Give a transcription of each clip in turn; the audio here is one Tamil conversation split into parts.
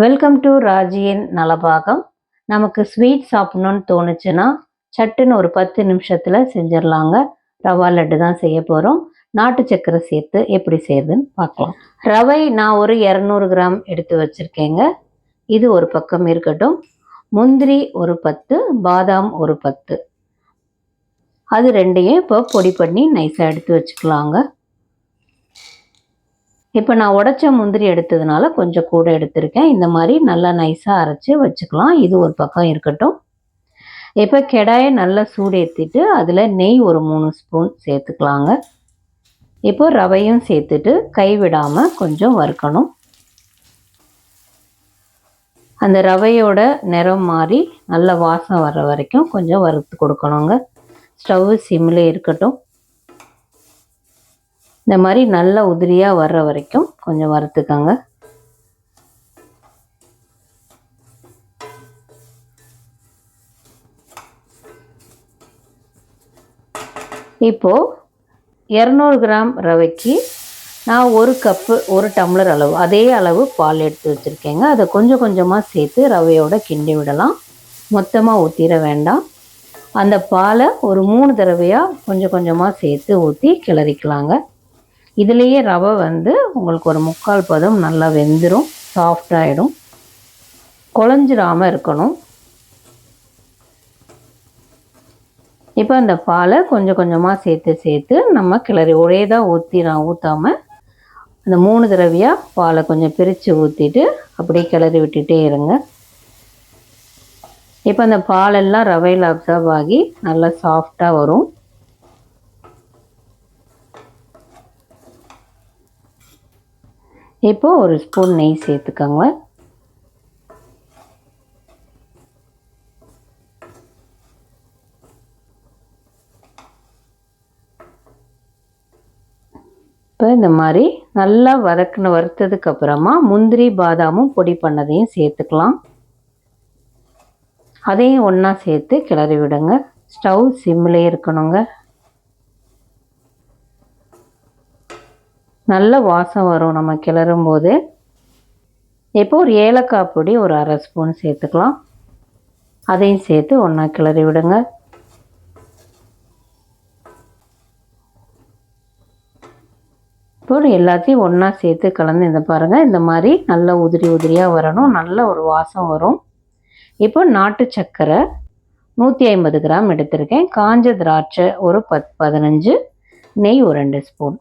Welcome to ராஜியின் Nalabagam. நமக்கு ஸ்வீட் சாப்பிடணும்னு தோணுச்சுன்னா சட்டுன்னு ஒரு பத்து நிமிஷத்தில் செஞ்சிடலாங்க. ரவா லட்டு தான் செய்ய போகிறோம் நாட்டு சக்கரை சேர்த்து எப்படி செய்யுதுன்னு பார்க்கலாம். ரவை நான் ஒரு இரநூறு கிராம் எடுத்து வச்சுருக்கேங்க. இது ஒரு பக்கம் இருக்கட்டும். முந்திரி ஒரு பத்து பாதாம் ஒரு பத்து. அது ரெண்டையும் இப்போ பொடி பண்ணி நைஸாக எடுத்து வச்சுக்கலாங்க. இப்போ நான் உடச்ச முந்திரி எடுத்ததுனால கொஞ்சம் கூட எடுத்திருக்கேன். இந்த மாதிரி நல்லா நைஸாக அரைச்சி வச்சுக்கலாம். இது ஒரு பக்கம் இருக்கட்டும். இப்போ கெடாயை நல்லா சூடு ஏற்றிட்டு அதில் நெய் ஒரு மூணு ஸ்பூன் சேர்த்துக்கலாங்க. இப்போ ரவையும் சேர்த்துட்டு கைவிடாமல் கொஞ்சம் வறுக்கணும். அந்த ரவையோட நிறம் மாறி நல்ல வாசம் வர்ற வரைக்கும் கொஞ்சம் வறுத்து கொடுக்கணுங்க. ஸ்டவ்வு சிம்மில் இருக்கட்டும். இந்த மாதிரி நல்ல உதிரியாக வர்ற வரைக்கும் கொஞ்சம் வறுத்துக்கோங்க. இப்போது இரநூறு கிராம் ரவைக்கு நான் ஒரு கப்பு ஒரு டம்ளர் அளவு அதே அளவு பால் எடுத்து வச்சுருக்கேங்க. அதை கொஞ்சம் கொஞ்சமாக சேர்த்து ரவையோட கிண்டி விடலாம். மொத்தமாக ஊற்றிட வேண்டாம். அந்த பாலை ஒரு மூணு தடவையாக கொஞ்சம் கொஞ்சமாக சேர்த்து ஊற்றி கிளறிக்கலாங்க. இதுலேயே ரவை வந்து உங்களுக்கு ஒரு முக்கால் பதம் நல்லா வெந்துடும் சாஃப்டாகிடும் குழஞ்சிடாமல் இருக்கணும். இப்போ அந்த பாலை கொஞ்சம் கொஞ்சமாக சேர்த்து சேர்த்து நம்ம கிளறி ஒரே தான் ஊற்றி நான் ஊற்றாமல் அந்த மூணு தடவையாக பாலை கொஞ்சம் பிரித்து ஊற்றிட்டு அப்படியே கிளறி விட்டுட்டே இருங்க. இப்போ அந்த பாலெல்லாம் ரவையில் அப்சர்வ் ஆகி நல்லா சாஃப்டாக வரும். இப்போது ஒரு ஸ்பூன் நெய் சேர்த்துக்கோங்க. இப்போ இந்த மாதிரி நல்லா வதக்குன்னு வறுத்ததுக்கு அப்புறமா முந்திரி பாதாமும் பொடி பண்ணதையும் சேர்த்துக்கலாம். அதையும் ஒன்றா சேர்த்து கிளறி விடுங்க. ஸ்டவ் சிம்மிலே இருக்கணுங்க. நல்ல வாசம் வரும் நம்ம கிளறும் போது இப்போ ஒரு ஏலக்காய் பொடி ஒரு அரை ஸ்பூன் சேர்த்துக்கலாம். அதையும் சேர்த்து ஒன்றா கிளறி விடுங்க. இப்போ எல்லாத்தையும் ஒன்றா சேர்த்து கலந்து இந்த பாருங்கள் இந்த மாதிரி நல்ல உதிரி உதிரியாக வரணும். நல்ல ஒரு வாசம் வரும். இப்போ நாட்டு சர்க்கரை நூற்றி ஐம்பது கிராம் எடுத்திருக்கேன். காஞ்ச திராட்சை ஒரு பத் பதினஞ்சு நெய் ஒரு ரெண்டு ஸ்பூன்.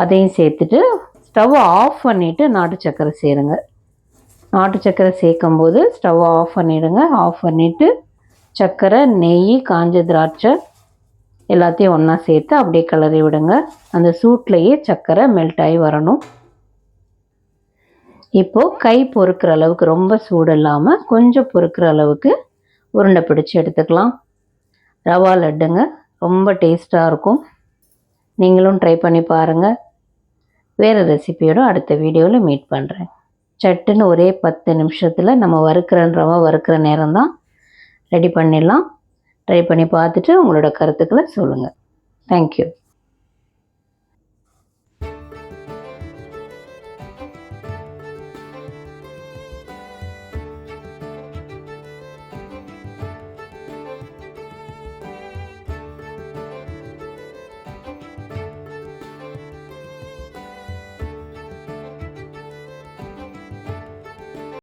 அதையும் சேர்த்துட்டு ஸ்டவ் ஆஃப் பண்ணிவிட்டு நாட்டு சக்கரை சேருங்க. நாட்டு சக்கரை சேர்க்கும் போது ஸ்டவ் ஆஃப் பண்ணிவிடுங்க ஆஃப் பண்ணிவிட்டு சக்கரை நெய் காஞ்ச திராட்சை எல்லாத்தையும் ஒன்றா சேர்த்து அப்படியே கிளறி விடுங்க. அந்த சூட்லேயே சக்கரை மெல்ட் ஆகி வரணும். இப்போது கை பொறுக்கிற அளவுக்கு ரொம்ப சூடு இல்லாமல் கொஞ்சம் பொறுக்கிற அளவுக்கு உருண்டை பிடிச்சி எடுத்துக்கலாம். ரவா லட்டுங்க ரொம்ப டேஸ்ட்டாக இருக்கும். நீங்களும் ட்ரை பண்ணி பாருங்கள் வேறு ரெசிபியோட அடுத்த வீடியோவில் மீட் பண்ணுறேன் சட்டுன்னு ஒரே பத்து நிமிஷத்தில் நம்ம வறுக்கிறன்றவா வறுக்கிற நேரம் தான் ரெடி பண்ணிடலாம். ட்ரை பண்ணி பார்த்துட்டு உங்களோட கருத்துக்களை சொல்லுங்கள் தேங்க்யூ